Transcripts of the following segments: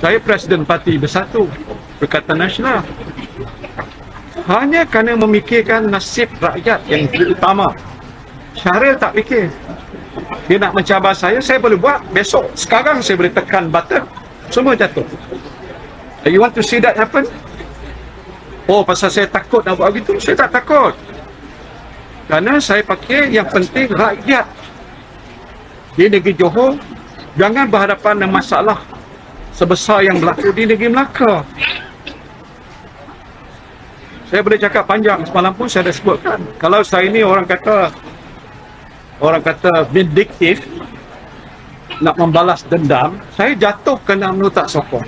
Saya Presiden Parti Bersatu Perikatan Nasional. Hanya kerana memikirkan nasib rakyat yang utama. Syahril tak fikir. Dia nak mencabar saya, saya boleh buat. Besok, sekarang saya boleh tekan button. Semua jatuh. You want to see that happen? Oh, pasal saya takut nak buat begitu. Saya tak takut. Kerana saya pakai yang penting rakyat di negeri Johor jangan berhadapan dengan masalah sebesar yang berlaku di negeri Melaka. Saya boleh cakap panjang semalam pun saya dah sebutkan. Kalau saya ini orang kata orang kata vindictive nak membalas dendam, saya jatuh kena menutak sokong.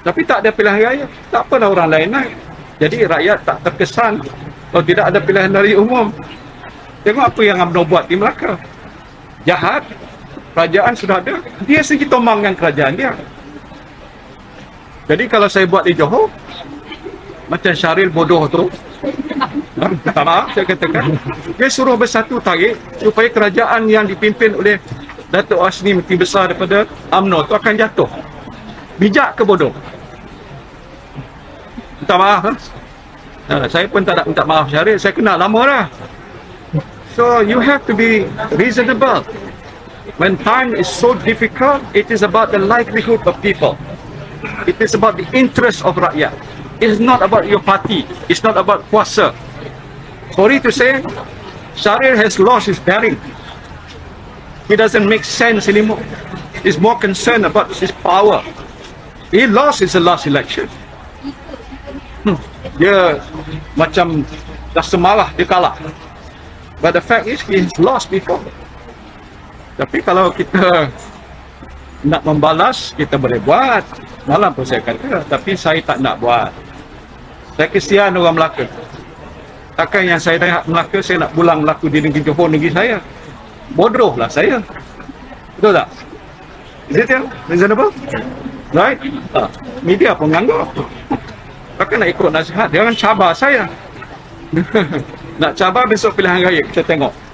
Tapi tak ada pilihan raya. Tak apalah orang lain naik. Jadi rakyat tak terkesan kalau tidak ada pilihan dari umum. Tengok apa yang UMNO buat di Melaka. Jahat. Kerajaan sudah ada. Dia sendiri tombang dengan kerajaan dia. Jadi kalau saya buat di Johor, macam Syaril bodoh tu, tak maaf saya katakan, dia suruh bersatu tarik supaya kerajaan yang dipimpin oleh Datuk Asni Menteri Besar daripada UMNO tu akan jatuh. Bijak ke bodoh? Minta maaf. Ha? Nah, saya pun tak nak minta maaf Syaril. Saya kenal lama dah. So you have to be reasonable. When time is so difficult, it is about the livelihood of people. It is about the interest of rakyat. It is not about your party. It's not about kuasa. Sorry to say, Syaril has lost his bearing. He doesn't make sense anymore. He's more concerned about his power. He lost his last election. Hmm. Dia macam dah semalah dia kalah. But the fact is he's lost before. Tapi kalau kita nak membalas, kita boleh buat. Malam pun saya kata, tapi saya tak nak buat. Saya kesian orang Melaka. Takkan yang saya dah Melaka, saya nak pulang Melaka di negeri Johor, negeri saya. Bodoh lah saya. Betul tak? Is it reasonable? Right? Uh, media pun nganggur. Takkan nak ikut nasihat. Dia orang cabar saya. nak cabar besok pilihan raya. Kita tengok.